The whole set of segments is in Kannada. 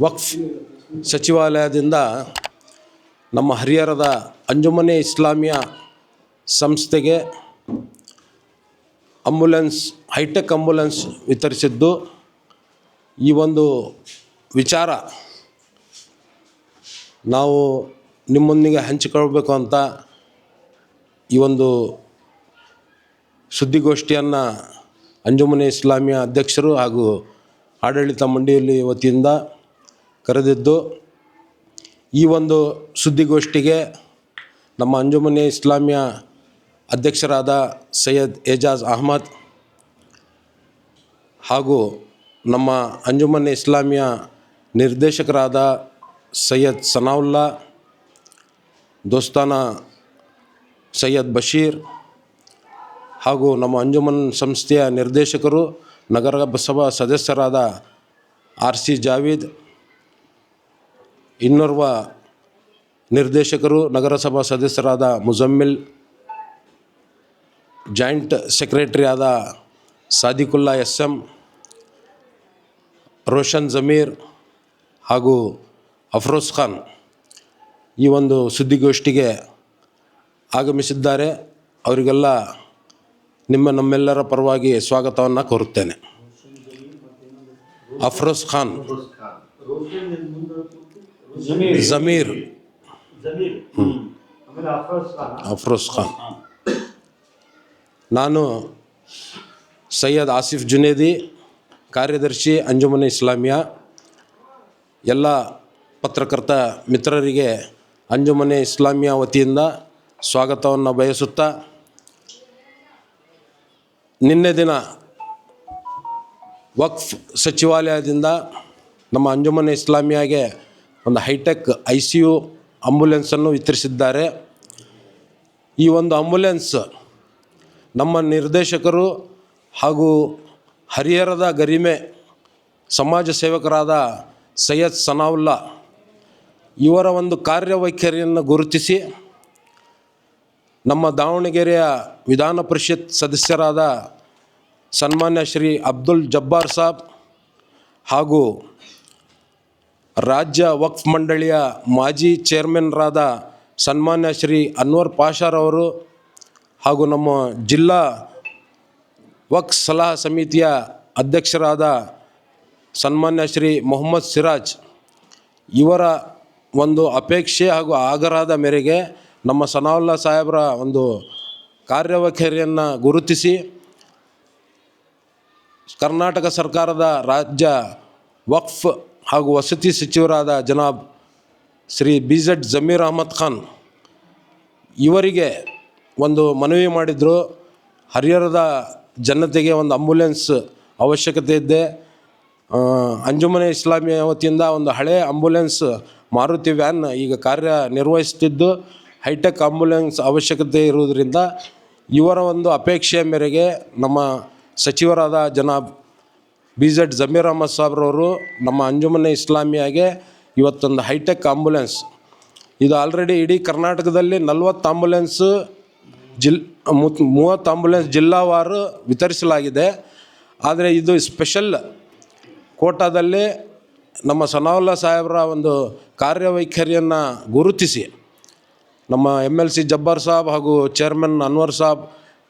ವಕ್ಫ್ ಸಚಿವಾಲಯದಿಂದ ನಮ್ಮ ಹರಿಹರದ ಅಂಜುಮನೆ ಇಸ್ಲಾಮಿಯ ಸಂಸ್ಥೆಗೆ ಅಂಬುಲೆನ್ಸ್, ಹೈಟೆಕ್ ಅಂಬುಲೆನ್ಸ್ ವಿತರಿಸಿದ್ದು. ಈ ಒಂದು ವಿಚಾರ ನಾವು ನಿಮ್ಮೊಂದಿಗೆ ಹಂಚಿಕೊಳ್ಬೇಕು ಅಂತ ಈ ಒಂದು ಸುದ್ದಿಗೋಷ್ಠಿಯನ್ನು ಅಂಜುಮನೆ ಇಸ್ಲಾಮಿಯ ಅಧ್ಯಕ್ಷರು ಹಾಗೂ ಆಡಳಿತ ಮಂಡಳಿ ವತಿಯಿಂದ ಕರೆದಿದ್ದು, ಈ ಒಂದು ಸುದ್ದಿಗೋಷ್ಠಿಗೆ ನಮ್ಮ ಅಂಜುಮನೆ ಇಸ್ಲಾಮಿಯ ಅಧ್ಯಕ್ಷರಾದ ಸೈಯದ್ ಏಜಾಜ್ ಅಹಮದ್ ಹಾಗೂ ನಮ್ಮ ಅಂಜುಮನೆ ಇಸ್ಲಾಮಿಯ ನಿರ್ದೇಶಕರಾದ ಸೈಯದ್ ಸನಾವುಲ್ಲಾ, ದೋಸ್ತಾನ ಸೈಯದ್ ಬಶೀರ್ ಹಾಗೂ ನಮ್ಮ ಅಂಜುಮನ್ ಸಂಸ್ಥೆಯ ನಿರ್ದೇಶಕರು ನಗರ ಸಭಾ ಸದಸ್ಯರಾದ ಆರ್ ಸಿ ಜಾವೀದ್, ಇನ್ನೋರ್ವ ನಿರ್ದೇಶಕರು, ನಗರಸಭಾ ಸದಸ್ಯರಾದ ಮುಜಮ್ಮಿಲ್, ಜಾಯಿಂಟ್ ಸೆಕ್ರೆಟರಿ ಆದ ಸಾದಿಕುಲ್ಲಾ ಎಸ್ ಎಂ ರೋಷನ್ ಜಮೀರ್ ಹಾಗೂ ಅಫ್ರೋಜ್ ಖಾನ್ ಈ ಒಂದು ಸುದ್ದಿಗೋಷ್ಠಿಗೆ ಆಗಮಿಸಿದ್ದಾರೆ. ಅವರಿಗೆಲ್ಲ ನಿಮ್ಮ ನಮ್ಮೆಲ್ಲರ ಪರವಾಗಿ ಸ್ವಾಗತವನ್ನು ಕೋರುತ್ತೇನೆ. ಅಫ್ರೋಜ್ ಖಾನ್. ಜಮೀರ್. ಅಫ್ರೋಜ್ ಖಾನ್. ನಾನು ಸೈಯದ್ ಆಸಿಫ್ ಜುನೇದಿ, ಕಾರ್ಯದರ್ಶಿ ಅಂಜುಮನೆ ಇಸ್ಲಾಮಿಯಾ. ಎಲ್ಲ ಪತ್ರಕರ್ತ ಮಿತ್ರರಿಗೆ ಅಂಜುಮನೆ ಇಸ್ಲಾಮಿಯಾ ವತಿಯಿಂದ ಸ್ವಾಗತವನ್ನು ಬಯಸುತ್ತಾ ನಿನ್ನೆ ದಿನ ವಕ್ಫ್ ಸಚಿವಾಲಯದಿಂದ ನಮ್ಮ ಅಂಜುಮನೆ ಇಸ್ಲಾಮಿಯಾಗೆ ಒಂದು hi tech I C U ಅಂಬುಲೆನ್ಸನ್ನು ವಿತರಿಸಿದ್ದಾರೆ. ಈ ಒಂದು ಅಂಬುಲೆನ್ಸ್ ನಮ್ಮ ನಿರ್ದೇಶಕರು ಹಾಗೂ ಹರಿಹರದ ಗರಿಮೆ ಸಮಾಜ ಸೇವಕರಾದ ಸೈಯದ್ ಸನಾವುಲ್ಲಾ ಇವರ ಒಂದು ಕಾರ್ಯವೈಖರಿಯನ್ನು ಗುರುತಿಸಿ ನಮ್ಮ ದಾವಣಗೆರೆಯ ವಿಧಾನ ಪರಿಷತ್ ಸದಸ್ಯರಾದ ಸನ್ಮಾನ್ಯ ಶ್ರೀ ಅಬ್ದುಲ್ ಜಬ್ಬಾರ್ ಸಾಬ್ ಹಾಗೂ ರಾಜ್ಯ ವಕ್ಫ್ ಮಂಡಳಿಯ ಮಾಜಿ ಚೇರ್ಮನ್ರಾದ ಸನ್ಮಾನ್ಯ ಶ್ರೀ ಅನ್ವರ್ ಪಾಷಾರವರು ಹಾಗೂ ನಮ್ಮ ಜಿಲ್ಲಾ ವಕ್ಫ್ ಸಲಹಾ ಸಮಿತಿಯ ಅಧ್ಯಕ್ಷರಾದ ಸನ್ಮಾನ್ಯ ಶ್ರೀ ಮೊಹಮ್ಮದ್ ಸಿರಾಜ್ ಇವರ ಒಂದು ಅಪೇಕ್ಷೆ ಹಾಗೂ ಆಗ್ರಹದ ಮೇರೆಗೆ ನಮ್ಮ ಸನಾವುಲ್ಲಾ ಸಾಹೇಬರ ಒಂದು ಕಾರ್ಯವೈಖರಿಯನ್ನು ಗುರುತಿಸಿ ಕರ್ನಾಟಕ ಸರ್ಕಾರದ ರಾಜ್ಯ ವಕ್ಫ್ ಹಾಗೂ ವಸತಿ ಸಚಿವರಾದ ಜನಾಬ್ ಶ್ರೀ ಬಿ ಜೆಡ್ ಜಮೀರ್ ಅಹಮದ್ ಖಾನ್ ಇವರಿಗೆ ಒಂದು ಮನವಿ ಮಾಡಿದರು. ಹರಿಹರದ ಜನತೆಗೆ ಒಂದು ಅಂಬುಲೆನ್ಸ್ ಅವಶ್ಯಕತೆ ಇದ್ದೆ. ಅಂಜುಮನೆ ಇಸ್ಲಾಮಿಯ ವತಿಯಿಂದ ಒಂದು ಹಳೆ ಅಂಬುಲೆನ್ಸ್ ಮಾರುತಿ ವ್ಯಾನ್ ಈಗ ಕಾರ್ಯ ನಿರ್ವಹಿಸುತ್ತಿದ್ದು ಹೈಟೆಕ್ ಅಂಬುಲೆನ್ಸ್ ಅವಶ್ಯಕತೆ ಇರುವುದರಿಂದ ಇವರ ಒಂದು ಅಪೇಕ್ಷೆಯ ಮೇರೆಗೆ ನಮ್ಮ ಸಚಿವರಾದ ಜನಾಬ್ ಬಿ ಜೆಡ್ ಜಮೀರ್ ಅಹಮದ್ ಸಾಬ್ರವರು ನಮ್ಮ ಅಂಜುಮನೆ ಇಸ್ಲಾಮಿಯಾಗೆ ಇವತ್ತೊಂದು ಹೈಟೆಕ್ ಆಂಬುಲೆನ್ಸ್. ಇದು ಆಲ್ರೆಡಿ ಇಡೀ ಕರ್ನಾಟಕದಲ್ಲಿ ನಲ್ವತ್ತು ಆಂಬುಲೆನ್ಸ್ ಜಿಲ್ ಮೂವತ್ತು ಆಂಬುಲೆನ್ಸ್ ಜಿಲ್ಲಾವಾರು ವಿತರಿಸಲಾಗಿದೆ. ಆದರೆ ಇದು ಸ್ಪೆಷಲ್ ಕೋಟಾದಲ್ಲಿ ನಮ್ಮ ಸನಾವುಲ್ಲಾ ಸಾಹೇಬರ ಒಂದು ಕಾರ್ಯವೈಖರಿಯನ್ನು ಗುರುತಿಸಿ ನಮ್ಮ M L C Jabbar Sab ಹಾಗೂ ಚೇರ್ಮನ್ ಅನ್ವರ್ ಸಾಬ್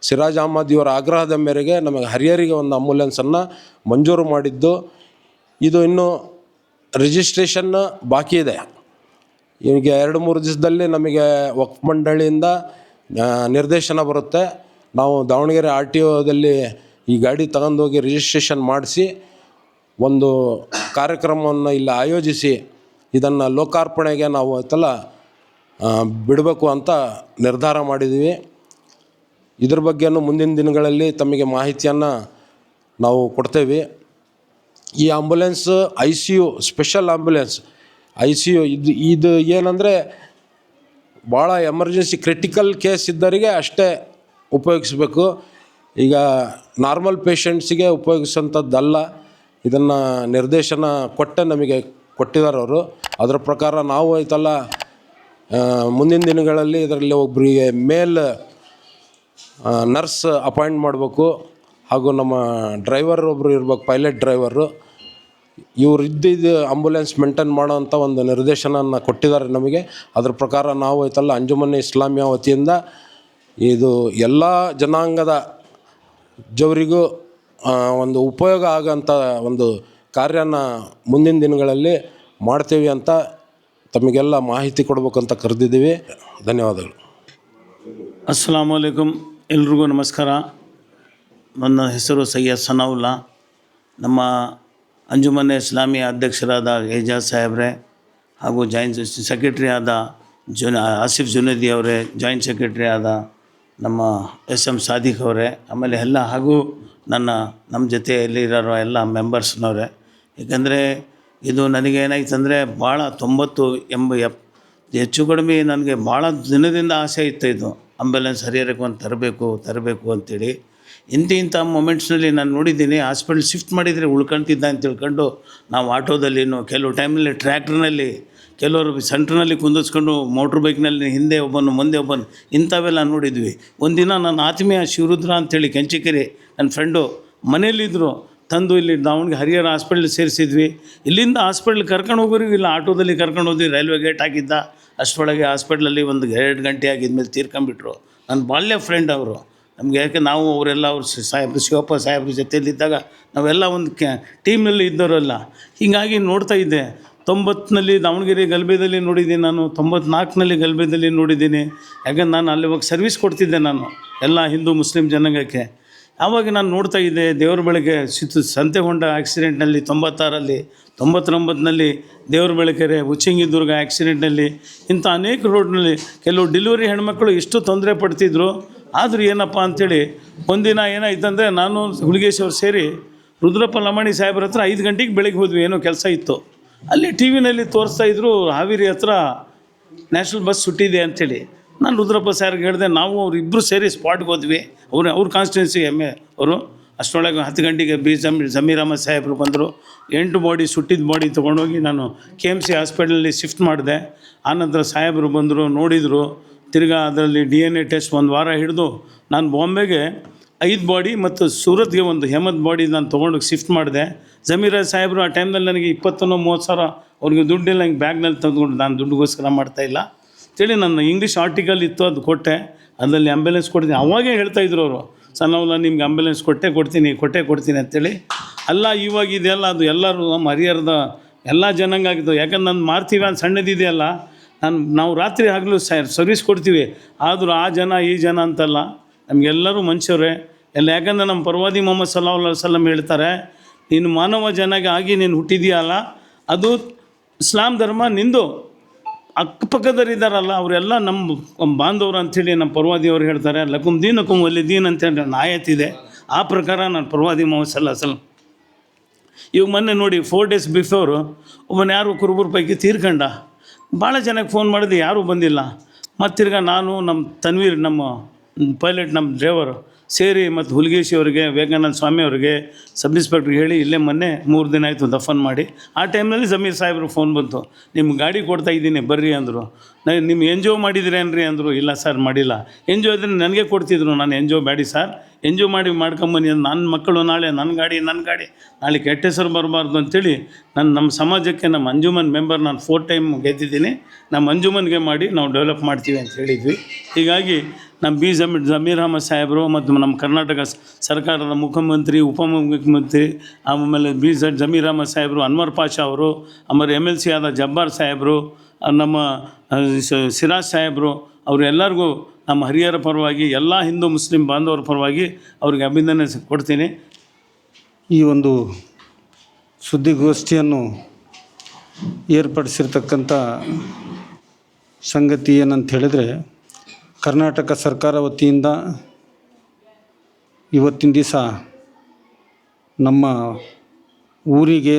ಸಿರಾಜ್ ಅಹಮದ್ ಇವರ ಆಗ್ರಹದ ಮೇರೆಗೆ ನಮಗೆ ಹರಿಹರಿಗೆ ಒಂದು ಆಂಬ್ಯುಲೆನ್ಸನ್ನು ಮಂಜೂರು ಮಾಡಿದ್ದು. ಇದು ಇನ್ನೂ ರಿಜಿಸ್ಟ್ರೇಷನ್ ಬಾಕಿ ಇದೆ. ಈಗ ಎರಡು ಮೂರು ದಿವಸದಲ್ಲಿ ನಮಗೆ ವಕ್ಫ್ ಮಂಡಳಿಯಿಂದ ನಿರ್ದೇಶನ ಬರುತ್ತೆ. ನಾವು ದಾವಣಗೆರೆ ಆರ್ ಟಿ ಒದಲ್ಲಿ ಈ ಗಾಡಿ ತಗೊಂಡೋಗಿ ರಿಜಿಸ್ಟ್ರೇಷನ್ ಮಾಡಿಸಿ, ಒಂದು ಕಾರ್ಯಕ್ರಮವನ್ನು ಇಲ್ಲಿ ಆಯೋಜಿಸಿ, ಇದನ್ನು ಲೋಕಾರ್ಪಣೆಗೆ ನಾವು ಆಯ್ತಲ್ಲ ಬಿಡಬೇಕು ಅಂತ ನಿರ್ಧಾರ ಮಾಡಿದ್ದೀವಿ. ಇದ್ರ ಬಗ್ಗೆನೂ ಮುಂದಿನ ದಿನಗಳಲ್ಲಿ ತಮಗೆ ಮಾಹಿತಿಯನ್ನು ನಾವು ಕೊಡ್ತೇವೆ. ಈ ambulance I C U special ambulance I C U ಇದು ಇದು ಏನಂದರೆ ಭಾಳ ಎಮರ್ಜೆನ್ಸಿ ಕ್ರಿಟಿಕಲ್ ಕೇಸ್ ಇದ್ದವರಿಗೆ ಅಷ್ಟೇ ಉಪಯೋಗಿಸ್ಬೇಕು. ಈಗ ನಾರ್ಮಲ್ ಪೇಷಂಟ್ಸಿಗೆ ಉಪಯೋಗಿಸೋಂಥದ್ದಲ್ಲ. ಇದನ್ನು ನಿರ್ದೇಶನ ಕೊಟ್ಟೆ ನಮಗೆ ಕೊಟ್ಟಿದ್ದಾರೆ ಅವರು. ಅದರ ಪ್ರಕಾರ ನಾವು ಐತಲ್ಲ ಮುಂದಿನ ದಿನಗಳಲ್ಲಿ ಇದರಲ್ಲಿ ಒಬ್ಬರಿಗೆ ಮೇಲ್ ನರ್ಸ್ ಅಪಾಯಿಂಟ್ ಮಾಡಬೇಕು. ಹಾಗೂ ನಮ್ಮ ಡ್ರೈವರ್ ಒಬ್ಬರು ಇರ್ಬೇಕು, ಪೈಲಟ್ ಡ್ರೈವರು. ಇವ್ರು ಇದ್ದಿದ್ದು ಆಂಬುಲೆನ್ಸ್ ಮೇಂಟೈನ್ ಮಾಡೋವಂಥ ಒಂದು ನಿರ್ದೇಶನವನ್ನು ಕೊಟ್ಟಿದ್ದಾರೆ ನಮಗೆ. ಅದ್ರ ಪ್ರಕಾರ ನಾವು ಐತಲ್ಲ, ಅಂಜುಮನ್ ಇಸ್ಲಾಮಿಯ ವತಿಯಿಂದ ಇದು ಎಲ್ಲ ಜನಾಂಗದ ಜವರಿಗೂ ಒಂದು ಉಪಯೋಗ ಆಗೋಂಥ ಒಂದು ಕಾರ್ಯನ ಮುಂದಿನ ದಿನಗಳಲ್ಲಿ ಮಾಡ್ತೀವಿ ಅಂತ ತಮಗೆಲ್ಲ ಮಾಹಿತಿ ಕೊಡಬೇಕಂತ ಕರೆದಿದ್ದೀವಿ. ಧನ್ಯವಾದಗಳು. ಅಸ್ಸಲಾಮ್ ವಲೈಕುಮ್ ಎಲ್ರಿಗೂ ನಮಸ್ಕಾರ. ನನ್ನ ಹೆಸರು ಸೈಯದ್ ಸನಾವುಲ್ಲಾ. ನಮ್ಮ ಅಂಜುಮನೆ ಇಸ್ಲಾಮಿಯ ಅಧ್ಯಕ್ಷರಾದ ಏಜಾಜ್ ಸಾಹೇಬ್ರೆ ಹಾಗೂ ಜಾಯಿಂಟ್ ಸೆಕ್ರೆಟರಿ ಆದ ಜುನ, ಆಸಿಫ್ ಜುನೇದಿ ಅವರೇ, ಜಾಯಿಂಟ್ ಸೆಕ್ರೆಟರಿ ಆದ ನಮ್ಮ ಎಸ್ ಎಂ ಸಾದಿಕ್ ಅವರೇ, ಆಮೇಲೆ ಎಲ್ಲ ಹಾಗೂ ನನ್ನ, ನಮ್ಮ ಜೊತೆಯಲ್ಲಿ ಎಲ್ಲ ಮೆಂಬರ್ಸ್ನವರೇ ಏಕೆಂದರೆ ಇದು ನನಗೆ ಏನಾಯ್ತಂದರೆ ಭಾಳ ತೊಂಬತ್ತು ಎಂಬ ಎಪ್ ಹೆಚ್ಚು ಕಡಿಮೆ ನನಗೆ ಭಾಳ ದಿನದಿಂದ ಆಸೆ ಇತ್ತು ಇದು. ಆಂಬ್ಯುಲೆನ್ಸ್ ಹರಿಹರಕ್ಕೆ ಒಂದು ತರಬೇಕು ತರಬೇಕು ಅಂತೇಳಿ. ಇಂಥ ಇಂಥ ಮೊಮೆಂಟ್ಸ್ನಲ್ಲಿ ನಾನು ನೋಡಿದ್ದೀನಿ ಹಾಸ್ಪಿಟ್ಲ್ ಶಿಫ್ಟ್ ಮಾಡಿದರೆ ಉಳ್ಕೊಂತಿದ್ದ ಅಂತ ತಿಳ್ಕೊಂಡು ನಾವು ಆಟೋದಲ್ಲಿನೂ ಕೆಲವು ಟೈಮಲ್ಲಿ ಟ್ರ್ಯಾಕ್ಟ್ರ್ನಲ್ಲಿ ಕೆಲವರು ಸೆಂಟ್ರ್ನಲ್ಲಿ ಕುಂದಿಸ್ಕೊಂಡು ಮೋಟ್ರ್ ಬೈಕ್ನಲ್ಲಿ ಹಿಂದೆ ಒಬ್ಬನು, ಮುಂದೆ ಒಬ್ಬನು, ಇಂಥವೆಲ್ಲ ನೋಡಿದ್ವಿ. ಒಂದಿನ ನನ್ನ ಆತ್ಮೀಯ ಶಿವರುದ್ರ ಅಂತೇಳಿ ಕೆಂಚಿಕೆರೆ ನನ್ನ ಫ್ರೆಂಡು ಮನೇಲಿದ್ದರು ತಂದು ಇಲ್ಲಿ ದಾವಣಗೆರೆ ಹರಿಹರ ಹಾಸ್ಪಿಟ್ಲ್ ಸೇರಿಸಿದ್ವಿ. ಇಲ್ಲಿಂದ ಹಾಸ್ಪಿಟ್ಲ್ ಕರ್ಕೊಂಡು ಹೋಗೋರಿಗೆ ಇಲ್ಲ ಆಟೋದಲ್ಲಿ ಕರ್ಕೊಂಡು ಹೋದ್ವಿ, ರೈಲ್ವೆ ಗೇಟ್ ಹಾಕಿದ್ದ. ಅಷ್ಟರೊಳಗೆ ಹಾಸ್ಪಿಟ್ಲಲ್ಲಿ ಒಂದು ಎರಡು ಗಂಟೆ ಆಗಿದ್ಮೇಲೆ ತೀರ್ಕೊಂಬಿಟ್ರು ನನ್ನ ಬಾಲ್ಯ ಫ್ರೆಂಡ್ ಅವರು. ನಮಗೆ ಯಾಕೆ ನಾವು ಅವರೆಲ್ಲ ಅವ್ರು ಸಾಹೇಬ್ರು, ಶಿವಪ್ಪ ಸಾಹೇಬ್ರ ಜೊತೆಯಲ್ಲಿದ್ದಾಗ ನಾವೆಲ್ಲ ಒಂದು ಕ್ಯಾ ಟೀಮ್ನಲ್ಲಿ ಇದ್ದವರೆಲ್ಲ. ಹೀಗಾಗಿ ನೋಡ್ತಾ ಇದ್ದೆ. ತೊಂಬತ್ತನಲ್ಲಿ ದಾವಣಗೆರೆ ಗಲಭೆದಲ್ಲಿ ನೋಡಿದ್ದೀನಿ ನಾನು. ತೊಂಬತ್ನಾಲ್ಕನಲ್ಲಿ ಗಲಭೆದಲ್ಲಿ ನೋಡಿದ್ದೀನಿ. ಯಾಕಂದ್ರೆ ನಾನು ಅಲ್ಲಿ ಹೋಗಿ ಸರ್ವಿಸ್ ಕೊಡ್ತಿದ್ದೆ ನಾನು. ಎಲ್ಲ ಹಿಂದೂ, ಮುಸ್ಲಿಂ ಜನಾಂಗಕ್ಕೆ. ಆವಾಗ ನಾನು ನೋಡ್ತಾ ಇದ್ದೆ ದೇವ್ರ ಬೆಳಗ್ಗೆ ಸಿತ್ತು ಸಂತೆಗೊಂಡ ಆಕ್ಸಿಡೆಂಟ್ನಲ್ಲಿ ತೊಂಬತ್ತಾರಲ್ಲಿ, ತೊಂಬತ್ತೊಂಬತ್ತನಲ್ಲಿ ದೇವ್ರ ಬೆಳಕೆರೆ ಉಚ್ಚಂಗಿದುರ್ಗ ಆಕ್ಸಿಡೆಂಟ್ನಲ್ಲಿ ಇಂಥ ಅನೇಕ ರೋಡ್ನಲ್ಲಿ ಕೆಲವು ಡೆಲಿವರಿ ಹೆಣ್ಮಕ್ಳು ಎಷ್ಟು ತೊಂದರೆ ಪಡ್ತಿದ್ರು. ಆದರೂ ಏನಪ್ಪ ಅಂಥೇಳಿ ಒಂದಿನ ಏನಾಯ್ತಂದರೆ ನಾನು ಹುಲಿಗೇಶ್ವರ್ ಸೇರಿ ರುದ್ರಪ್ಪ ಲಮಾಣಿ ಸಾಹೇಬ್ರ ಹತ್ರ ಐದು ಗಂಟೆಗೆ ಬೆಳಗ್ಗೆ ಹೋದ್ವಿ, ಏನೋ ಕೆಲಸ ಇತ್ತು. ಅಲ್ಲಿ ಟಿ ವಿನಲ್ಲಿ ತೋರಿಸ್ತಾ ಇದ್ರು, ಹಾವೇರಿ ಹತ್ರ ನ್ಯಾಷನಲ್ ಬಸ್ ಸುಟ್ಟಿದೆ ಅಂಥೇಳಿ ನಾನು ರುದ್ರಪ್ಪ ಸಾರ್ಗೆ ಹೇಳಿದೆ, ನಾವು ಅವರಿಬ್ಬರು ಸೇರಿ ಸ್ಪಾಟ್ಗೆ ಹೋದ್ವಿ. ಅವ್ರು, ಅವ್ರ ಕಾನ್ಸ್ಟಿಟ್ಯೂನ್ಸಿ ಎಂ ಎ ಅವರು. ಅಷ್ಟರೊಳಗೆ ಹತ್ತು ಗಂಟೆಗೆ ಬಿ ಜಮೀರ್ ಜಮೀರ್ ಅಹಮದ್ ಸಾಹೇಬರು ಬಂದರು. ಎಂಟು ಬಾಡಿ ಸುಟ್ಟಿದ ಬಾಡಿ ತೊಗೊಂಡೋಗಿ ನಾನು ಕೆ ಎಂ ಸಿ ಹಾಸ್ಪಿಟಲಲ್ಲಿ ಶಿಫ್ಟ್ ಮಾಡಿದೆ. ಆನಂತರ ಸಾಹೇಬರು ಬಂದರು, ನೋಡಿದರು. ತಿರ್ಗಾ ಅದರಲ್ಲಿ ಡಿ ಎನ್ ಎ ಟೆಸ್ಟ್ ಒಂದು ವಾರ ಹಿಡಿದು ನಾನು ಬಾಂಬೆಗೆ ಐದು ಬಾಡಿ ಮತ್ತು ಸೂರತ್ಗೆ ಒಂದು ಹೆಮದ್ ಬಾಡಿ ನಾನು ತೊಗೊಂಡು ಶಿಫ್ಟ್ ಮಾಡಿದೆ. ಜಮೀರ ಸಾಹೇಬರು ಆ ಟೈಮ್ನಲ್ಲಿ ನನಗೆ ಇಪ್ಪತ್ತೊಂದು, ಮೂವತ್ತು ಸಾವಿರ ಅವ್ರಿಗೆ ದುಡ್ಡಿಲ್ಲ, ಹಿಂಗೆ ಬ್ಯಾಗ್ನಲ್ಲಿ ತಂದುಕೊಂಡು ನಾನು ದುಡ್ಡುಗೋಸ್ಕರ ಮಾಡ್ತಾಯಿಲ್ಲ ಅಂತೇಳಿ ನನ್ನ ಇಂಗ್ಲೀಷ್ ಆರ್ಟಿಕಲ್ ಇತ್ತು, ಅದು ಕೊಟ್ಟೆ. ಅದರಲ್ಲಿ ಆಂಬ್ಯುಲೆನ್ಸ್ ಕೊಡ್ತೀನಿ. ಅವಾಗೇ ಹೇಳ್ತಾ ಹೇಳ್ತಾಯಿದ್ರು ಅವರು. ಸಣ್ಣವಲ್ಲ ನಿಮ್ಗೆ ಆಂಬ್ಯುಲೆನ್ಸ್ ಕೊಟ್ಟೆ, ಕೊಡ್ತೀನಿ ಕೊಟ್ಟೆ, ಕೊಡ್ತೀನಿ ಅಂತೇಳಿ. ಅಲ್ಲ, ಇವಾಗ ಇದೆಲ್ಲ, ಅದು ಎಲ್ಲರೂ ನಮ್ಮ ಹರಿಹರದ ಎಲ್ಲ ಜನಾಂಗ ಆಗಿದ್ದು. ಯಾಕಂದ್ರೆ ನಾನು ಮಾರ್ತೀವಿ ಅಂತ ಸಣ್ಣದಿದೆಯಲ್ಲ, ನಾನು, ನಾವು ರಾತ್ರಿ ಆಗಲೂ ಸರ್ವಿಸ್ ಕೊಡ್ತೀವಿ. ಆದರೂ ಆ ಜನ, ಈ ಜನ ಅಂತಲ್ಲ. ನಮಗೆಲ್ಲರೂ ಮನುಷ್ಯರೇ. ಎಲ್ಲ, ಯಾಕಂದ್ರೆ ನಮ್ಮ ಪರ್ವಾದಿ ಮೊಹಮ್ಮದ್ ಸಲ್ಲಾ ಸಲಂ ಹೇಳ್ತಾರೆ, ನೀನು ಮಾನವ ಜನಗೆ ಆಗಿ ನೀನು ಹುಟ್ಟಿದೆಯಲ್ಲ, ಅದು ಇಸ್ಲಾಂ ಧರ್ಮ ನಿಂದು. ಅಕ್ಕಪಕ್ಕದವರಿದ್ದಾರಲ್ಲ ಅವರೆಲ್ಲ ನಮ್ಮ ಬಾಂಧವರು ಅಂಥೇಳಿ ನಮ್ಮ ಪರ್ವಾದಿಯವರು ಹೇಳ್ತಾರೆ ಲಕುಮ್ ದೀನಕುಮ್ ಒಲ್ಲಿ ದೀನ್ ಅಂತೇಳಿ ನಾಯತಿದೆ ಆ ಪ್ರಕಾರ ನಾನು ಪರ್ವಾದಿ ಮೊಹಮ್ಮದ್ ಅಸಲ್ ಸಲಂ ಇವಾಗ ಮೊನ್ನೆ ನೋಡಿ ಫೋರ್ ಡೇಸ್ ಬಿಫೋರು ಒಬ್ಬನ ಯಾರು ಕುರುಬರ ಪೈಕಿ ತೀರ್ಕಂಡ. ಭಾಳ ಜನಕ್ಕೆ ಫೋನ್ ಮಾಡಿದೆ, ಯಾರೂ ಬಂದಿಲ್ಲ. ಮತ್ತು ತಿರ್ಗಾ ನಾನು, ನಮ್ಮ ತನ್ವೀರ್, ನಮ್ಮ ಪೈಲಟ್ ನಮ್ಮ ಡ್ರೈವರು ಸೇರಿ ಮತ್ತು ಹುಲಿಗೇಶಿ ಅವರಿಗೆ ವಿವೇಕಾನಂದ ಸ್ವಾಮಿ ಅವರಿಗೆ ಸಬ್ ಇನ್ಸ್ಪೆಕ್ಟ್ರಿಗೆ ಹೇಳಿ ಇಲ್ಲೇ ಮೊನ್ನೆ ಮೂರು ದಿನ ಆಯಿತು ದಫನ್ ಮಾಡಿ. ಆ ಟೈಮ್ನಲ್ಲಿ ಜಮೀರ್ ಸಾಹೇಬ್ರು ಫೋನ್ ಬಂತು. ನಿಮ್ಮ ಗಾಡಿ ಕೊಡ್ತಾ ಇದ್ದೀನಿ, ಬರ್ರಿ ಅಂದರು. ನಾನು ನಿಮ್ಮ ಎನ್ ಜಿ ಒ ಮಾಡಿದ್ರೇನ್ರಿ ಅಂದರು. ಇಲ್ಲ ಸರ್, ಮಾಡಿಲ್ಲ. ಎನ್ ಜಿ ಒ ಇದ್ರೆ ನನಗೆ ಕೊಡ್ತಿದ್ರು. ನಾನು ಎನ್ ಜಿ ಒ ಬೇಡಿ ಸರ್. ಎನ್ ಮಾಡಿ ಮಾಡ್ಕೊಂಬನ್ನಿ ನನ್ನ ಮಕ್ಕಳು ನಾಳೆ ನನ್ನ ಗಾಡಿ ನನ್ನ ಗಾಡಿ. ನಾಳೆ ಕೆಟ್ಟ ಹೆಸರು ಬರಬಾರ್ದು ಅಂತೇಳಿ ನಾನು ನಮ್ಮ ಸಮಾಜಕ್ಕೆ ನಮ್ಮ ಅಂಜುಮನ್ ಮೆಂಬರ್ ನಾನು ಫೋರ್ ಟೈಮ್ ಗೆದ್ದಿದ್ದೀನಿ. ನಮ್ಮ ಅಂಜುಮನ್ಗೆ ಮಾಡಿ ನಾವು ಡೆವಲಪ್ ಮಾಡ್ತೀವಿ ಅಂತ ಹೇಳಿದ್ವಿ. ಹೀಗಾಗಿ ನಮ್ಮ ಬಿ ಜಮ್, ಜಮೀರ್ ಅಹಮದ್ ಸಾಹೇಬರು ಮತ್ತು ನಮ್ಮ ಕರ್ನಾಟಕ ಸರ್ಕಾರದ ಮುಖ್ಯಮಂತ್ರಿ ಉಪಮುಖ್ಯಮಂತ್ರಿ ಆಮೇಲೆ ಬಿ ಜ ಜಮೀರ್ ಅಹಮದ್ ಸಾಹೇಬರು, ಅನ್ವರ್ ಪಾಷಾ ಅವರು, ಆಮೇಲೆ ಎಂ ಎಲ್ ಸಿ ಆದ ಜಬ್ಬಾರ್ ಸಾಹೇಬರು ನಮ್ಮ ಸಿರಾಜ್ ಸಾಹೇಬರು ಅವರೆಲ್ಲರಿಗೂ ನಮ್ಮ ಹರಿಹರ ಪರವಾಗಿ, ಎಲ್ಲ ಹಿಂದೂ ಮುಸ್ಲಿಂ ಬಾಂಧವರ ಪರವಾಗಿ ಅವ್ರಿಗೆ ಅಭಿನಂದನೆ ಕೊಡ್ತೀನಿ. ಈ ಒಂದು ಸುದ್ದಿಗೋಷ್ಠಿಯನ್ನು ಏರ್ಪಡಿಸಿರ್ತಕ್ಕಂಥ ಸಂಗತಿ ಏನಂತ ಹೇಳಿದರೆ ಕರ್ನಾಟಕ ಸರ್ಕಾರ ವತಿಯಿಂದ ಇವತ್ತಿನ ದಿವಸ ನಮ್ಮ ಊರಿಗೆ,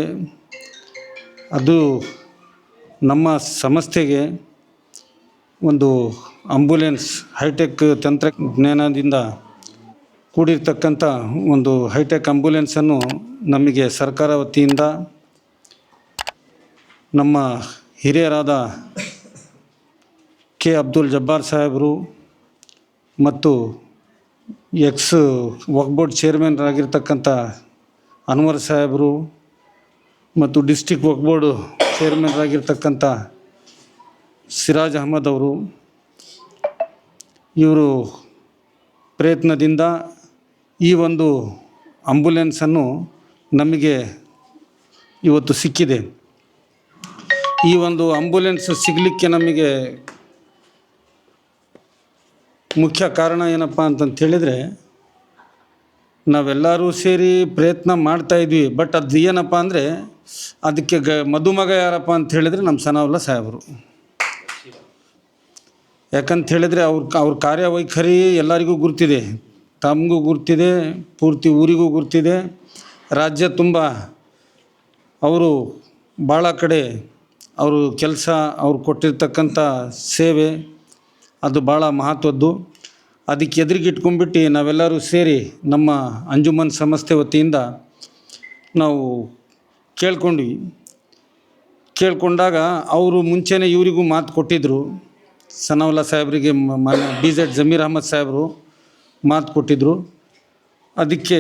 ಅದು ನಮ್ಮ ಸಂಸ್ಥೆಗೆ ಒಂದು ಆಂಬುಲೆನ್ಸ್ ಹೈಟೆಕ್ ತಂತ್ರಜ್ಞಾನದಿಂದ ಕೂಡಿರ್ತಕ್ಕಂಥ ಒಂದು ಹೈಟೆಕ್ ಆಂಬ್ಯುಲೆನ್ಸನ್ನು ನಮಗೆ ಸರ್ಕಾರ ವತಿಯಿಂದ ನಮ್ಮ ಹಿರಿಯರಾದ ಕೆ. ಅಬ್ದುಲ್ ಜಬ್ಬಾರ್ ಸಾಹೇಬರು ಮತ್ತು ಎಕ್ಸ್ ವಕ್ ಬೋರ್ಡ್ ಚೇರ್ಮನ್ರಾಗಿರ್ತಕ್ಕಂಥ ಅನ್ವರ್ ಸಾಹೇಬರು ಮತ್ತು ಡಿಸ್ಟಿಕ್ ವಕ್ ಬೋರ್ಡು ಚೇರ್ಮನ್ರಾಗಿರ್ತಕ್ಕಂಥ ಸಿರಾಜ್ ಅಹಮದ್ ಅವರು, ಇವರು ಪ್ರಯತ್ನದಿಂದ ಈ ಒಂದು ಆಂಬುಲೆನ್ಸನ್ನು ನಮಗೆ ಇವತ್ತು ಸಿಕ್ಕಿದೆ. ಈ ಒಂದು ಆಂಬುಲೆನ್ಸ್ ಸಿಗಲಿಕ್ಕೆ ನಮಗೆ ಮುಖ್ಯ ಕಾರಣ ಏನಪ್ಪ ಅಂತಂತ ಹೇಳಿದರೆ, ನಾವೆಲ್ಲರೂ ಸೇರಿ ಪ್ರಯತ್ನ ಮಾಡ್ತಾ ಇದ್ವಿ. ಬಟ್ ಅದು ಏನಪ್ಪ ಅಂದರೆ, ಅದಕ್ಕೆ ಗ, ಮದುಮಗ ಯಾರಪ್ಪ ಅಂತ ಹೇಳಿದರೆ ನಮ್ಮ ಸನವಲ್ಲ ಸಾಹೇಬರು. ಯಾಕಂತ ಹೇಳಿದರೆ ಅವ್ರ ಅವ್ರ ಕಾರ್ಯವೈಖರಿ ಎಲ್ಲರಿಗೂ ಗುರ್ತಿದೆ. ತಮಗೂ ಗುರ್ತಿದೆ, ಪೂರ್ತಿ ಊರಿಗೂ ಗುರ್ತಿದೆ. ರಾಜ್ಯ ತುಂಬ, ಅವರು ಭಾಳ ಕಡೆ ಅವರು ಕೆಲಸ ಅವ್ರು ಕೊಟ್ಟಿರ್ತಕ್ಕಂಥ ಸೇವೆ. ಅದು ಭಾಳ ಮಹತ್ವದ್ದು. ಅದಕ್ಕೆ ಎದುರಿಗಿಟ್ಕೊಂಡ್ಬಿಟ್ಟು ನಾವೆಲ್ಲರೂ ಸೇರಿ ನಮ್ಮ ಅಂಜುಮನ್ ಸಂಸ್ಥೆ ವತಿಯಿಂದ ನಾವು ಕೇಳ್ಕೊಂಡ್ವಿ. ಕೇಳ್ಕೊಂಡಾಗ ಅವರು ಮುಂಚೆನೇ ಇವರಿಗೂ ಮಾತು ಕೊಟ್ಟಿದ್ದರು ಸನಾವುಲ್ಲಾ ಸಾಹೇಬರಿಗೆ ಮನೆ ಬಿ ಜೆಡ್ ಜಮೀರ್ ಅಹಮದ್ ಸಾಹೇಬರು ಮಾತು ಕೊಟ್ಟಿದ್ದರು ಅದಕ್ಕೆ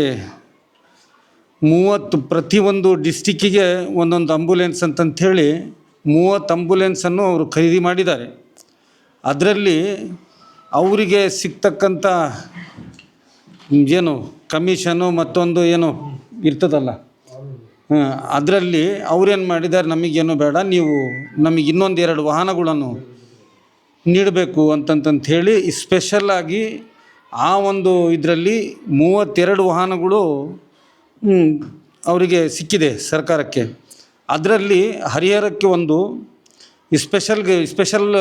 ಮೂವತ್ತು ಪ್ರತಿಯೊಂದು ಡಿಸ್ಟಿಕ್ಕಿಗೆ ಒಂದೊಂದು ಆಂಬುಲೆನ್ಸ್ ಅಂತಂಥೇಳಿ ಮೂವತ್ತು ಆಂಬ್ಯುಲೆನ್ಸನ್ನು ಅವರು ಖರೀದಿ ಮಾಡಿದ್ದಾರೆ. ಅದರಲ್ಲಿ ಅವರಿಗೆ ಸಿಗ್ತಕ್ಕಂಥ ಏನು ಕಮಿಷನು ಮತ್ತೊಂದು ಏನು ಇರ್ತದಲ್ಲ? ಅದರಲ್ಲಿ ಅವ್ರೇನು ಮಾಡಿದ್ದಾರೆ? ನಮಗೇನು ಬೇಡ, ನೀವು ನಮಗೆ ಇನ್ನೊಂದು ಎರಡು ವಾಹನಗಳನ್ನು ನೀಡಬೇಕು ಅಂತಂತಂತ ಹೇಳಿ ಸ್ಪೆಷಲ್ಲಾಗಿ ಆ ಒಂದು ಇದರಲ್ಲಿ ಮೂವತ್ತೆರಡು ವಾಹನಗಳು ಅವರಿಗೆ ಸಿಕ್ಕಿದೆ ಸರ್ಕಾರಕ್ಕೆ. ಅದರಲ್ಲಿ ಹರಿಹರಕ್ಕೆ ಒಂದು ಸ್ಪೆಷಲ್ಗೆ ಸ್ಪೆಷಲ್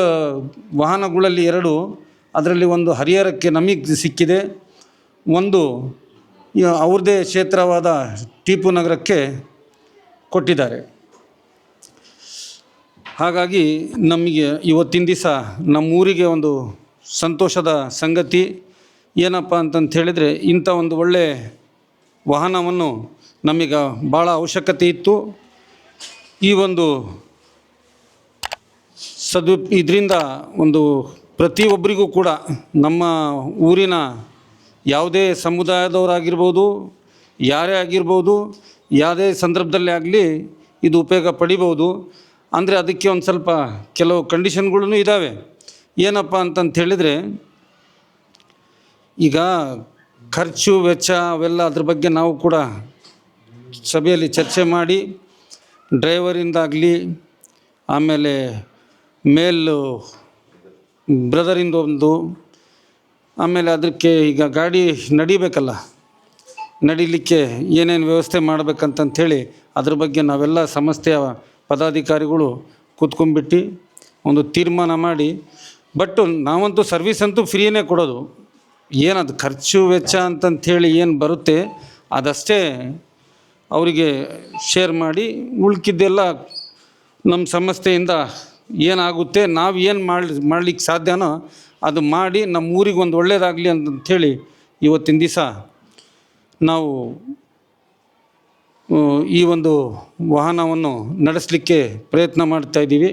ವಾಹನಗಳಲ್ಲಿ ಎರಡು. ಅದರಲ್ಲಿ ಒಂದು ಹರಿಹರಕ್ಕೆ ನಮಗೆ ಸಿಕ್ಕಿದೆ. ಒಂದು ಅವ್ರದ್ದೇ ಕ್ಷೇತ್ರವಾದ ಟೀಪು ನಗರಕ್ಕೆ ಕೊಟ್ಟಿದ್ದಾರೆ. ಹಾಗಾಗಿ ನಮಗೆ ಇವತ್ತಿನ ದಿವಸ ನಮ್ಮೂರಿಗೆ ಒಂದು ಸಂತೋಷದ ಸಂಗತಿ ಏನಪ್ಪ ಅಂತಂತ ಹೇಳಿದರೆ, ಇಂಥ ಒಂದು ಒಳ್ಳೆ ವಾಹನವನ್ನು ನಮಗೆ ಭಾಳ ಅವಶ್ಯಕತೆ ಇತ್ತು. ಈ ಒಂದು ಸದು ಇದರಿಂದ ಒಂದು ಪ್ರತಿಯೊಬ್ಬರಿಗೂ ಕೂಡ ನಮ್ಮ ಊರಿನ ಯಾವುದೇ ಸಮುದಾಯದವರಾಗಿರ್ಬೋದು, ಯಾರೇ ಆಗಿರ್ಬೋದು, ಯಾವುದೇ ಸಂದರ್ಭದಲ್ಲೇ ಆಗಲಿ ಇದು ಉಪಯೋಗ ಪಡಿಬೋದು ಅಂದರೆ ಅದಕ್ಕೆ ಒಂದು ಸ್ವಲ್ಪ ಕೆಲವು ಕಂಡೀಷನ್ಗಳೂ ಇದ್ದಾವೆ ಏನಪ್ಪ ಅಂತಂತ ಹೇಳಿದರೆ, ಈಗ ಖರ್ಚು ವೆಚ್ಚ ಅವೆಲ್ಲ ಅದ್ರ ಬಗ್ಗೆ ನಾವು ಕೂಡ ಸಭೆಯಲ್ಲಿ ಚರ್ಚೆ ಮಾಡಿ ಡ್ರೈವರಿಂದಾಗಲಿ ಆಮೇಲೆ ಮೇಲು ಬ್ರದರಿಂದ ಒಂದು, ಆಮೇಲೆ ಅದಕ್ಕೆ ಈಗ ಗಾಡಿ ನಡಿಬೇಕಲ್ಲ? ನಡಿಲಿಕ್ಕೆ ಏನೇನು ವ್ಯವಸ್ಥೆ ಮಾಡಬೇಕಂತಂಥೇಳಿ ಅದ್ರ ಬಗ್ಗೆ ನಾವೆಲ್ಲ ಸಂಸ್ಥೆಯ ಪದಾಧಿಕಾರಿಗಳು ಕೂತ್ಕೊಂಡ್ಬಿಟ್ಟು ಒಂದು ತೀರ್ಮಾನ ಮಾಡಿ. ಬಟ್ ನಾವಂತೂ ಸರ್ವಿಸ್ ಅಂತೂ ಫ್ರೀನೇ ಕೊಡೋದು. ಏನದು ಖರ್ಚು ವೆಚ್ಚ ಅಂತಂಥೇಳಿ ಏನು ಬರುತ್ತೆ ಅದಷ್ಟೇ ಅವರಿಗೆ ಶೇರ್ ಮಾಡಿ ಉಳ್ಕಿದ್ದೆಲ್ಲ ನಮ್ಮ ಸಂಸ್ಥೆಯಿಂದ ಏನಾಗುತ್ತೆ, ನಾವು ಏನು ಮಾಡಿ ಮಾಡ್ಲಿಕ್ಕೆ ಸಾಧ್ಯನೋ ಅದು ಮಾಡಿ ನಮ್ಮ ಊರಿಗೆ ಒಂದು ಒಳ್ಳೇದಾಗಲಿ ಅಂತಂಥೇಳಿ ಇವತ್ತಿನ ದಿವಸ ನಾವು ಈ ಒಂದು ವಾಹನವನ್ನು ನಡೆಸಲಿಕ್ಕೆ ಪ್ರಯತ್ನ ಮಾಡ್ತಾಯಿದ್ದೀವಿ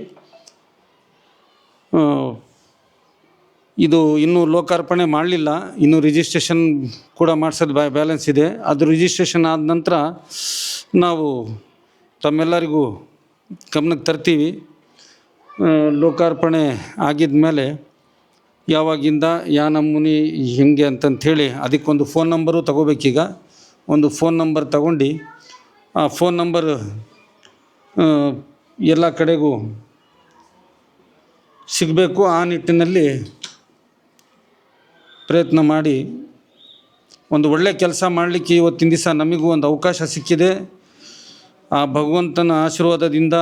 ಇದು ಇನ್ನೂ ಲೋಕಾರ್ಪಣೆ ಮಾಡಲಿಲ್ಲ, ಇನ್ನೂ ರಿಜಿಸ್ಟ್ರೇಷನ್ ಕೂಡ ಮಾಡಿಸೋದು ಬ್ಯಾ ಬ್ಯಾಲೆನ್ಸ್ ಇದೆ. ಅದು ರಿಜಿಸ್ಟ್ರೇಷನ್ ಆದ ನಂತರ ನಾವು ತಮ್ಮೆಲ್ಲರಿಗೂ ಗಮನಕ್ಕೆ ತರ್ತೀವಿ. ಲೋಕಾರ್ಪಣೆ ಆಗಿದ ಮೇಲೆ ಯಾವಾಗಿಂದ ಯಾ ನಮೂನಿ ಹೆಂಗೆ ಅಂತಂಥೇಳಿ ಅದಕ್ಕೊಂದು ಫೋನ್ ನಂಬರು ತಗೋಬೇಕೀಗ. ಒಂದು ಫೋನ್ ನಂಬರ್ ತಗೊಂಡು ಆ ಫೋನ್ ನಂಬರ್ ಎಲ್ಲ ಕಡೆಗೂ ಸಿಗಬೇಕು ಆ ನಿಟ್ಟಿನಲ್ಲಿ ಪ್ರಯತ್ನ ಮಾಡಿ ಒಂದು ಒಳ್ಳೆಯ ಕೆಲಸ ಮಾಡಲಿಕ್ಕೆ ಇವತ್ತಿನ ದಿವಸ ನಮಗೂ ಒಂದು ಅವಕಾಶ ಸಿಕ್ಕಿದೆ. ಆ ಭಗವಂತನ ಆಶೀರ್ವಾದದಿಂದ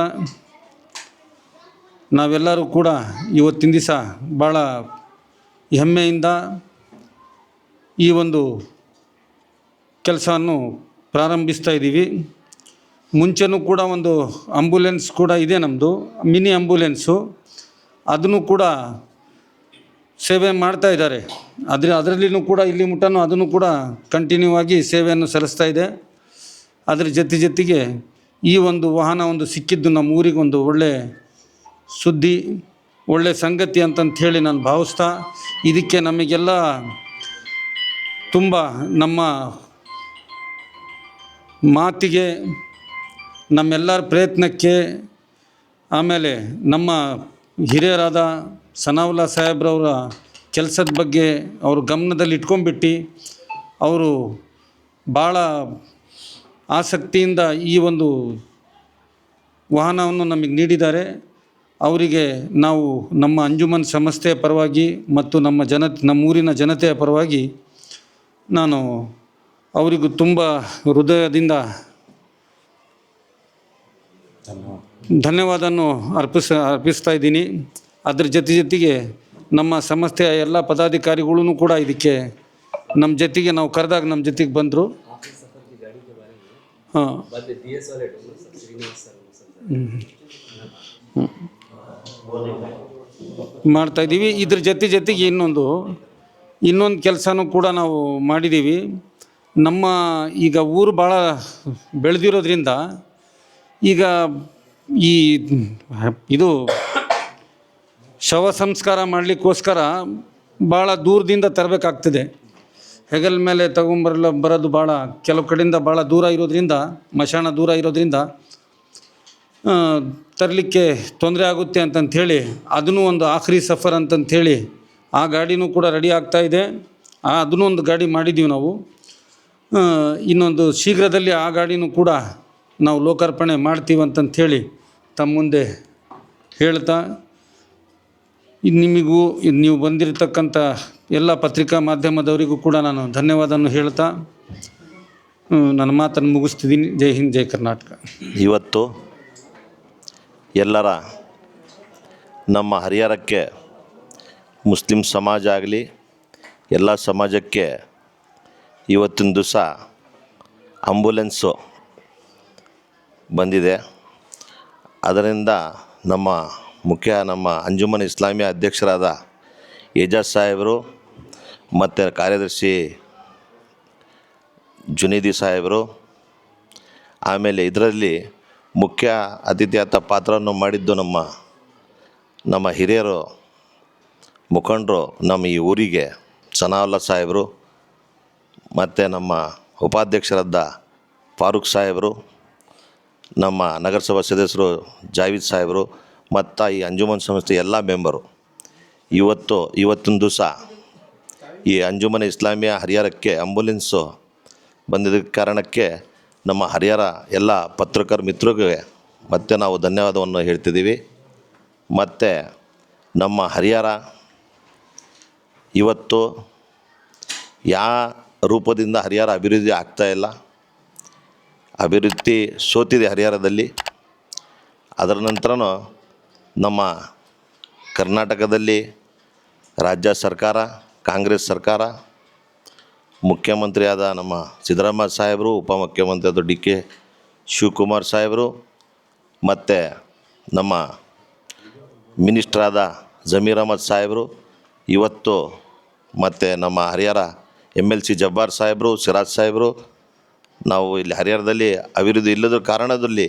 ನಾವೆಲ್ಲರೂ ಕೂಡ ಇವತ್ತಿನ ದಿವಸ ಭಾಳ ಹೆಮ್ಮೆಯಿಂದ ಈ ಒಂದು ಕೆಲಸವನ್ನು ಪ್ರಾರಂಭಿಸ್ತಾ ಇದ್ದೀವಿ. ಮುಂಚೆನೂ ಕೂಡ ಒಂದು ಆಂಬುಲೆನ್ಸ್ ಕೂಡ ಇದೆ ನಮ್ಮದು ಮಿನಿ ಆಂಬ್ಯುಲೆನ್ಸು. ಅದನ್ನು ಕೂಡ ಸೇವೆ ಮಾಡ್ತಾ ಇದ್ದಾರೆ. ಅದ್ರ ಅದರಲ್ಲಿನೂ ಕೂಡ ಇಲ್ಲಿ ಮುಟ್ಟನೂ ಅದನ್ನು ಕೂಡ ಕಂಟಿನ್ಯೂ ಆಗಿ ಸೇವೆಯನ್ನು ಸಲ್ಲಿಸ್ತಾ ಇದೆ. ಅದರ ಜೊತೆ ಜೊತೆಗೆ ಈ ಒಂದು ವಾಹನ ಒಂದು ಸಿಕ್ಕಿದ್ದು ನಮ್ಮ ಊರಿಗೊಂದು ಒಳ್ಳೆ ಸುದ್ದಿ, ಒಳ್ಳೆ ಸಂಗತಿ ಅಂತಂತ ಹೇಳಿ ನಾನು ಭಾವಿಸ್ತಾ, ಇದಕ್ಕೆ ನಮಗೆಲ್ಲ ತುಂಬ ನಮ್ಮ ಮಾತಿಗೆ, ನಮ್ಮೆಲ್ಲರ ಪ್ರಯತ್ನಕ್ಕೆ, ಆಮೇಲೆ ನಮ್ಮ ಹಿರಿಯರಾದ ಸನಾವುಲ್ಲಾ ಸಾಹೇಬ್ರವರ ಕೆಲಸದ ಬಗ್ಗೆ ಅವರು ಗಮನದಲ್ಲಿ ಇಟ್ಕೊಂಡ್ಬಿಟ್ಟು, ಅವರು ಭಾಳ ಆಸಕ್ತಿಯಿಂದ ಈ ಒಂದು ವಾಹನವನ್ನು ನಮಗೆ ನೀಡಿದ್ದಾರೆ. ಅವರಿಗೆ ನಾವು ನಮ್ಮ ಅಂಜುಮನ್ ಸಂಸ್ಥೆಯ ಪರವಾಗಿ ಮತ್ತು ನಮ್ಮ ಜನ ನಮ್ಮೂರಿನ ಜನತೆಯ ಪರವಾಗಿ ನಾನು ಅವರಿಗೂ ತುಂಬ ಹೃದಯದಿಂದ ಧನ್ಯವಾದವನ್ನು ಅರ್ಪಿಸ ಅರ್ಪಿಸ್ತಾ ಇದ್ದೀನಿ. ಅದ್ರ ಜೊತೆ ಜೊತೆಗೆ ನಮ್ಮ ಸಂಸ್ಥೆಯ ಎಲ್ಲ ಪದಾಧಿಕಾರಿಗಳೂ ಕೂಡ ಇದಕ್ಕೆ ನಮ್ಮ ಜೊತೆಗೆ ನಾವು ಕರೆದಾಗ ನಮ್ಮ ಜೊತೆಗೆ ಬಂದರು. ಹಾಂ. ಮಾಡ್ತಾ ಇದ್ದೀವಿ. ಇದ್ರ ಜೊತೆ ಜೊತೆಗೆ ಇನ್ನೊಂದು ಇನ್ನೊಂದು ಕೆಲಸನೂ ಕೂಡ ನಾವು ಮಾಡಿದ್ದೀವಿ. ನಮ್ಮ ಈಗ ಊರು ಭಾಳ ಬೆಳೆದಿರೋದ್ರಿಂದ ಈಗ ಈ ಇದು ಶವ ಸಂಸ್ಕಾರ ಮಾಡಲಿಕ್ಕೋಸ್ಕರ ಭಾಳ ದೂರದಿಂದ ತರಬೇಕಾಗ್ತದೆ. ಹೆಗಲ ಮೇಲೆ ತಗೊಂಬರಲ್ಲ, ಬರೋದು ಭಾಳ, ಕೆಲವು ಕಡೆಯಿಂದ ಭಾಳ ದೂರ ಇರೋದ್ರಿಂದ, ಮಶಾಣ ದೂರ ಇರೋದ್ರಿಂದ ತರಲಿಕ್ಕೆ ತೊಂದರೆ ಆಗುತ್ತೆ ಅಂತಂಥೇಳಿ, ಅದನ್ನು ಒಂದು ಆಖರಿ ಸಫರ್ ಅಂತಂಥೇಳಿ ಆ ಗಾಡಿನೂ ಕೂಡ ರೆಡಿ ಆಗ್ತಾ ಇದೆ. ಅದನ್ನು ಒಂದು ಗಾಡಿ ಮಾಡಿದ್ದೀವಿ ನಾವು. ಇನ್ನೊಂದು ಶೀಘ್ರದಲ್ಲಿ ಆ ಗಾಡಿನೂ ಕೂಡ ನಾವು ಲೋಕಾರ್ಪಣೆ ಮಾಡ್ತೀವಿ ಅಂತಂಥೇಳಿ ತಮ್ಮ ಮುಂದೆ ಹೇಳ್ತಾ ನಿಮಗೂ ನೀವು ಬಂದಿರತಕ್ಕಂಥ ಎಲ್ಲ ಪತ್ರಿಕಾ ಮಾಧ್ಯಮದವರಿಗೂ ಕೂಡ ನಾನು ಧನ್ಯವಾದವನ್ನು ಹೇಳ್ತಾ ನನ್ನ ಮಾತನ್ನು ಮುಗಿಸ್ತಿದ್ದೀನಿ. ಜೈ ಹಿಂದ್, ಜೈ ಕರ್ನಾಟಕ. ಇವತ್ತು ಎಲ್ಲರ ನಮ್ಮ ಹರಿಹರಕ್ಕೆ ಮುಸ್ಲಿಂ ಸಮಾಜ ಆಗಲಿ, ಎಲ್ಲ ಸಮಾಜಕ್ಕೆ ಇವತ್ತಿನ ದಿವಸ ಆಂಬುಲೆನ್ಸು ಬಂದಿದೆ. ಅದರಿಂದ ನಮ್ಮ ಮುಖ್ಯ, ನಮ್ಮ ಅಂಜುಮನ್ ಇಸ್ಲಾಮಿಯ ಅಧ್ಯಕ್ಷರಾದ ಏಜಾಜ್ ಸಾಹೇಬರು ಮತ್ತು ಕಾರ್ಯದರ್ಶಿ ಜುನೀದಿ ಸಾಹೇಬರು, ಆಮೇಲೆ ಇದರಲ್ಲಿ ಮುಖ್ಯ ಅತಿಥಿಯಾದ ಪಾತ್ರವನ್ನು ಮಾಡಿದ್ದು ನಮ್ಮ ನಮ್ಮ ಹಿರಿಯರು, ಮುಖಂಡರು, ನಮ್ಮ ಈ ಊರಿಗೆ ಸನಾವುಲ್ಲಾ ಸಾಹೇಬರು, ಮತ್ತು ನಮ್ಮ ಉಪಾಧ್ಯಕ್ಷರಾದ ಫಾರೂಕ್ ಸಾಹೇಬರು, ನಮ್ಮ ನಗರಸಭಾ ಸದಸ್ಯರು ಜಾವೀದ್ ಸಾಹೇಬರು, ಮತ್ತು ಈ ಅಂಜುಮನ್ ಸಂಸ್ಥೆ ಎಲ್ಲ ಮೆಂಬರು. ಇವತ್ತು, ಇವತ್ತಿನ ದಿವಸ ಈ ಅಂಜುಮನ್ ಇಸ್ಲಾಮಿಯಾ ಹರಿಹರಕ್ಕೆ ಆಂಬುಲೆನ್ಸು ಬಂದಿದ್ದ ಕಾರಣಕ್ಕೆ ನಮ್ಮ ಹರಿಹರ ಎಲ್ಲ ಪತ್ರಕರ್ ಮಿತ್ರರಿಗೆ ಮತ್ತೆ ನಾವು ಧನ್ಯವಾದವನ್ನು ಹೇಳ್ತಿದ್ದೀವಿ. ಮತ್ತು ನಮ್ಮ ಹರಿಹರ ಇವತ್ತು ಯಾವ ರೂಪದಿಂದ ಹರಿಹರ ಅಭಿವೃದ್ಧಿ ಆಗ್ತಾ ಇಲ್ಲ. ಅಭಿವೃದ್ಧಿ ಸೋತಿದೆ ಹರಿಹರದಲ್ಲಿ. ಅದರ ನಂತರನೂ ನಮ್ಮ ಕರ್ನಾಟಕದಲ್ಲಿ ರಾಜ್ಯ ಸರ್ಕಾರ, ಕಾಂಗ್ರೆಸ್ ಸರ್ಕಾರ ಮುಖ್ಯಮಂತ್ರಿಯಾದ ನಮ್ಮ ಸಿದ್ದರಾಮಯ್ಯ ಸಾಹೇಬರು ಉಪಮುಖ್ಯಮಂತ್ರಿಯಾದ ಡಿ ಕೆ ಶಿವಕುಮಾರ್ ಸಾಹೇಬರು, ಮತ್ತು ನಮ್ಮ ಮಿನಿಸ್ಟ್ರಾದ ಜಮೀರ್ ಅಹಮದ್ ಸಾಹೇಬರು, ಇವತ್ತು ಮತ್ತು ನಮ್ಮ Harihara M L C Jabbar ಸಾಹೇಬರು, ಸಿರಾಜ್ ಸಾಹೇಬರು, ನಾವು ಇಲ್ಲಿ ಹರಿಹರದಲ್ಲಿ ಅಭಿವೃದ್ಧಿ ಇಲ್ಲದ ಕಾರಣದಲ್ಲಿ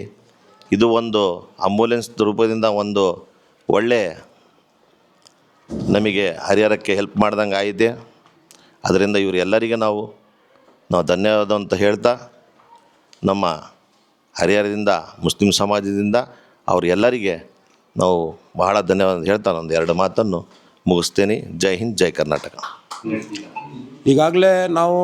ಇದು ಒಂದು ಆಂಬ್ಯುಲೆನ್ಸ್ ರೂಪದಿಂದ ಒಂದು ಒಳ್ಳೆ ನಮಗೆ ಹರಿಹರಕ್ಕೆ ಹೆಲ್ಪ್ ಮಾಡ್ದಂಗೆ ಆಗಿದೆ ಅದರಿಂದ ಇವರೆಲ್ಲರಿಗೆ ನಾವು ನಾವು ಧನ್ಯವಾದ ಅಂತ ಹೇಳ್ತಾ, ನಮ್ಮ ಹರಿಹರದಿಂದ, ಮುಸ್ಲಿಂ ಸಮಾಜದಿಂದ ಅವರೆಲ್ಲರಿಗೆ ನಾವು ಬಹಳ ಧನ್ಯವಾದ ಹೇಳ್ತಾ ಒಂದು ಎರಡು ಮಾತನ್ನು ಮುಗಿಸ್ತೇನೆ. ಜೈ ಹಿಂದ್, ಜೈ ಕರ್ನಾಟಕ. ಈಗಾಗಲೇ ನಾವು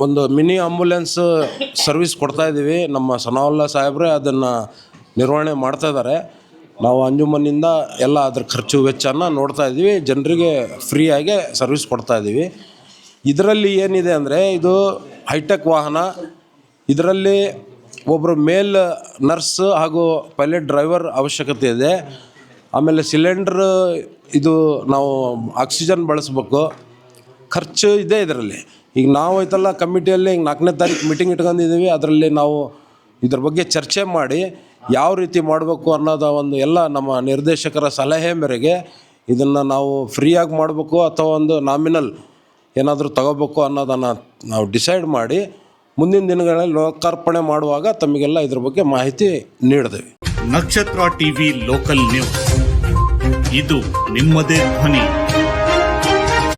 ಒಂದು ಮಿನಿ ಆಂಬುಲೆನ್ಸ್ ಸರ್ವಿಸ್ ಕೊಡ್ತಾ ಇದ್ದೀವಿ. ನಮ್ಮ ಸನಾವುಲ್ಲಾ ಸಾಹೇಬ್ರೆ ಅದನ್ನು ನಿರ್ವಹಣೆ ಮಾಡ್ತಾ ಇದ್ದಾರೆ. ನಾವು ಅಂಜುಮನ್ನಿಂದ ಎಲ್ಲ ಅದ್ರ ಖರ್ಚು ವೆಚ್ಚನ ನೋಡ್ತಾ ಇದ್ದೀವಿ. ಜನರಿಗೆ ಫ್ರೀಯಾಗೆ ಸರ್ವಿಸ್ ಕೊಡ್ತಾ ಇದ್ದೀವಿ. ಇದರಲ್ಲಿ ಏನಿದೆ ಅಂದರೆ ಇದು ಹೈಟೆಕ್ ವಾಹನ, ಇದರಲ್ಲಿ ಒಬ್ಬರು ಮೇಲ್ ನರ್ಸ್ ಹಾಗೂ ಪೈಲಟ್ ಡ್ರೈವರ್ ಅವಶ್ಯಕತೆ ಇದೆ. ಆಮೇಲೆ ಸಿಲಿಂಡ್ರ್ ಇದು ನಾವು ಆಕ್ಸಿಜನ್ ಬಳಸಬೇಕು. ಖರ್ಚು ಇದೆ ಇದರಲ್ಲಿ. ಈಗ ನಾವು ಐತಲ್ಲ ಕಮಿಟಿಯಲ್ಲಿ ಈಗ ನಾಲ್ಕನೇ ತಾರೀಕು ಮೀಟಿಂಗ್ ಇಟ್ಕೊಂಡಿದ್ದೀವಿ. ಅದರಲ್ಲಿ ನಾವು ಇದ್ರ ಬಗ್ಗೆ ಚರ್ಚೆ ಮಾಡಿ ಯಾವ ರೀತಿ ಮಾಡಬೇಕು ಅನ್ನೋದ ಒಂದು ಎಲ್ಲ ನಮ್ಮ ನಿರ್ದೇಶಕರ ಸಲಹೆ ಮೇರೆಗೆ ಇದನ್ನು ನಾವು ಫ್ರೀಯಾಗಿ ಮಾಡಬೇಕು ಅಥವಾ ಒಂದು ನಾಮಿನಲ್ ಏನಾದರೂ ತಗೋಬೇಕು ಅನ್ನೋದನ್ನು ನಾವು ಡಿಸೈಡ್ ಮಾಡಿ ಮುಂದಿನ ದಿನಗಳಲ್ಲಿ ಲೋಕಾರ್ಪಣೆ ಮಾಡುವಾಗ ತಮಗೆಲ್ಲ ಇದ್ರ ಬಗ್ಗೆ ಮಾಹಿತಿ ನೀಡಿದೆ ನಕ್ಷತ್ರ ಟಿವಿ ಲೋಕಲ್ ನ್ಯೂಸ್. ಇದು ನಿಮ್ಮದೇ ಧ್ವನಿ.